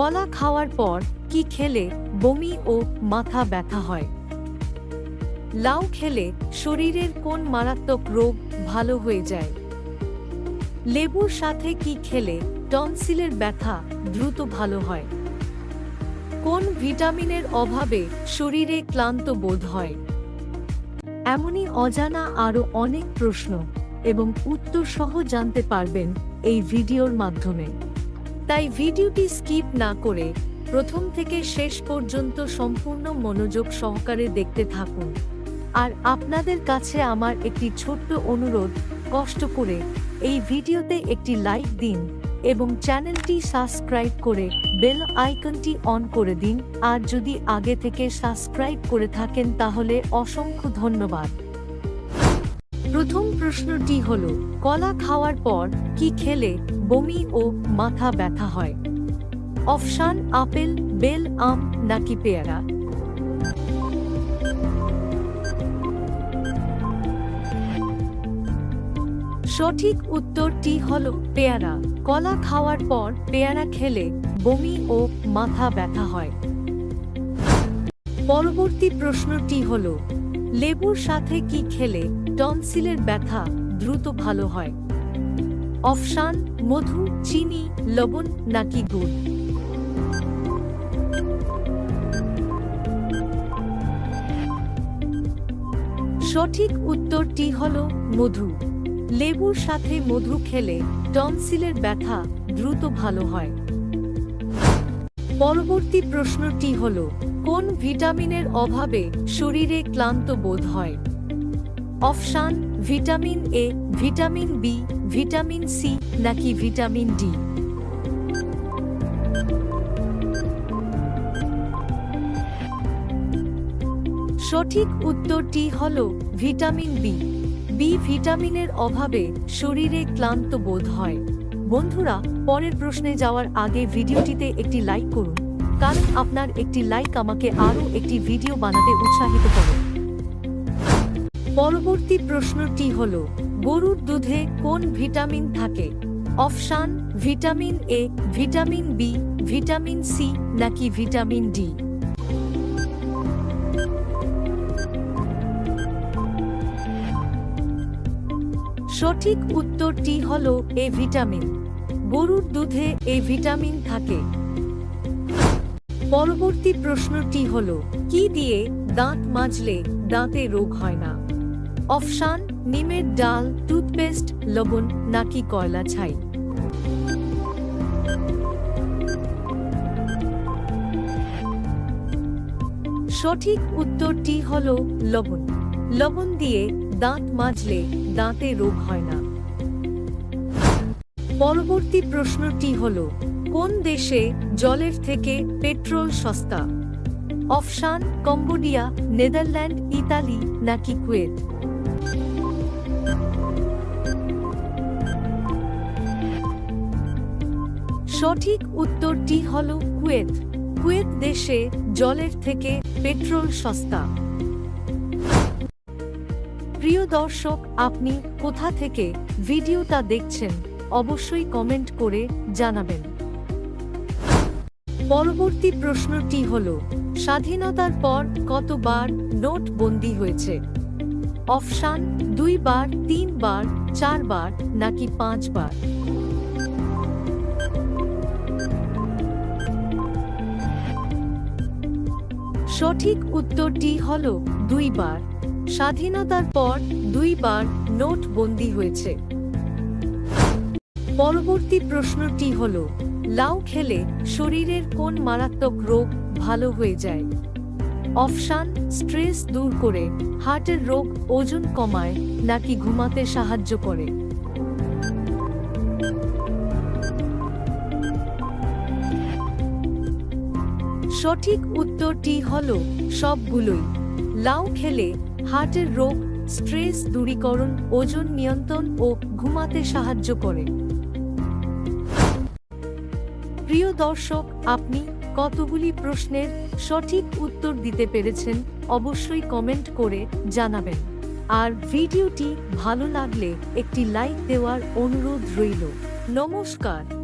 কলা খাওয়ার পর কি খেলে বমি ও মাথা ব্যথা হয়? লাউ খেলে শরীরের কোন মারাত্মক রোগ ভালো হয়ে যায়? লেবুর সাথে কি খেলে টনসিলের ব্যথা দ্রুত ভালো হয়? কোন ভিটামিনের অভাবে শরীরে ক্লান্ত বোধ হয়? এমনই অজানা আরও অনেক প্রশ্ন এবং উত্তর সহ জানতে পারবেন এই ভিডিওর মাধ্যমে। তাই ভিডিওটি স্কিপ না করে প্রথম থেকে শেষ পর্যন্ত সম্পূর্ণ মনোযোগ সহকারে দেখতে থাকুন। আর আপনাদের কাছে আমার একটি ছোট্ট অনুরোধ, কষ্ট করে এই ভিডিওতে একটি লাইক দিন এবং চ্যানেলটি সাবস্ক্রাইব করে বেল আইকনটি অন করে দিন। আর যদি আগে থেকে সাবস্ক্রাইব করে থাকেন তাহলে অসংখ্য ধন্যবাদ। প্রথম প্রশ্নটি হল, কলা খাওয়ার পর কি খেলে বমি ও মাথা ব্যথা হয়? অপশান, আপেল, বেল, আম নাকি পেয়ারা? সঠিক উত্তরটি হল পেয়ারা। কলা খাওয়ার পর পেয়ারা খেলে বমি ও মাথা ব্যথা হয়। পরবর্তী প্রশ্নটি হল, লেবুর সাথে কি খেলে টনসিলের ব্যথা দ্রুত ভালো হয়। অপশান মধু, চিনি, লবণ নাকি গুড়? সঠিক উত্তরটি হল মধু। লেবুর সাথে মধু খেলে টনসিলের ব্যথা দ্রুত ভালো হয়। পরবর্তী প্রশ্নটি হল, কোন ভিটামিনের অভাবে শরীরে ক্লান্ত বোধ হয়? Option vitamin A, vitamin B, vitamin C নাকি ভিটামিন ডি? সঠিক উত্তরটি হল ভিটামিন বি। বি ভিটামিনের অভাবে শরীরে ক্লান্ত বোধ হয়। বন্ধুরা, পরের প্রশ্নে যাওয়ার আগে ভিডিওটিতে একটি লাইক করুন। কারণ আপনার একটি লাইক আমাকে আরও একটি ভিডিও বানাতে উৎসাহিত করে। পরবর্তী প্রশ্নটি হল, গরুর দুধে কোন ভিটামিন থাকে? Option, vitamin A vitamin B vitamin C নাকি ভিটামিন ডি সঠিক উত্তরটি হল এ ভিটামিন। গরুর দুধে এ ভিটামিন থাকে। পরবর্তী প্রশ্নটি হল, কি দিয়ে দাঁত মাজলে দাঁতে রোগ হয় না? অপশান নিমের ডাল, টুথপেস্ট, লবণ, নাকি কয়লা ছাই। সঠিক উত্তরটি হল লবণ। লবণ দিয়ে দাঁত মাজলে দাঁতে রোগ হয় না। পরবর্তী প্রশ্নটি হল, কোন দেশে জলের থেকে পেট্রোল সস্তা? অপশান কম্বোডিয়া, নেদারল্যান্ড, ইতালি, নাকি কুয়েত? সঠিক উত্তরটি হল কুয়েত। কুয়েত দেশে জলের থেকে পেট্রোল সস্তা। প্রিয় দর্শক, আপনি কোথা থেকে ভিডিওটা দেখছেন, অবশ্যই কমেন্ট করে জানাবেন। পরবর্তী প্রশ্নটি হল, স্বাধীনতার পর কতবার নোট বন্দি হয়েছে? অপশান, দুইবার, তিনবার, চারবার, নাকি পাঁচবার? সঠিক উত্তরটি হল দুইবার। স্বাধীনতার পর দুইবার নোট বন্দি হয়েছে। পরবর্তী প্রশ্নটি হল, লাউ খেলে শরীরের কোন মারাত্মক রোগ ভালো হয়ে যায়? অপশান, স্ট্রেস দূর করে, হার্টের রোগ ওজন কমায় নাকি ঘুমাতে সাহায্য করে? সঠিক উত্তরটি হল সবগুলোই। লাউ খেলে হার্টের রোগ, স্ট্রেস দূরীকরণ, ওজন নিয়ন্ত্রণ ও ঘুমাতে সাহায্য করে। প্রিয় দর্শক, আপনি কতগুলি প্রশ্নের সঠিক উত্তর দিতে পেরেছেন অবশ্যই কমেন্ট করে জানাবেন। আর ভিডিওটি ভালো লাগলে একটি লাইক দেওয়ার অনুরোধ রইল। নমস্কার।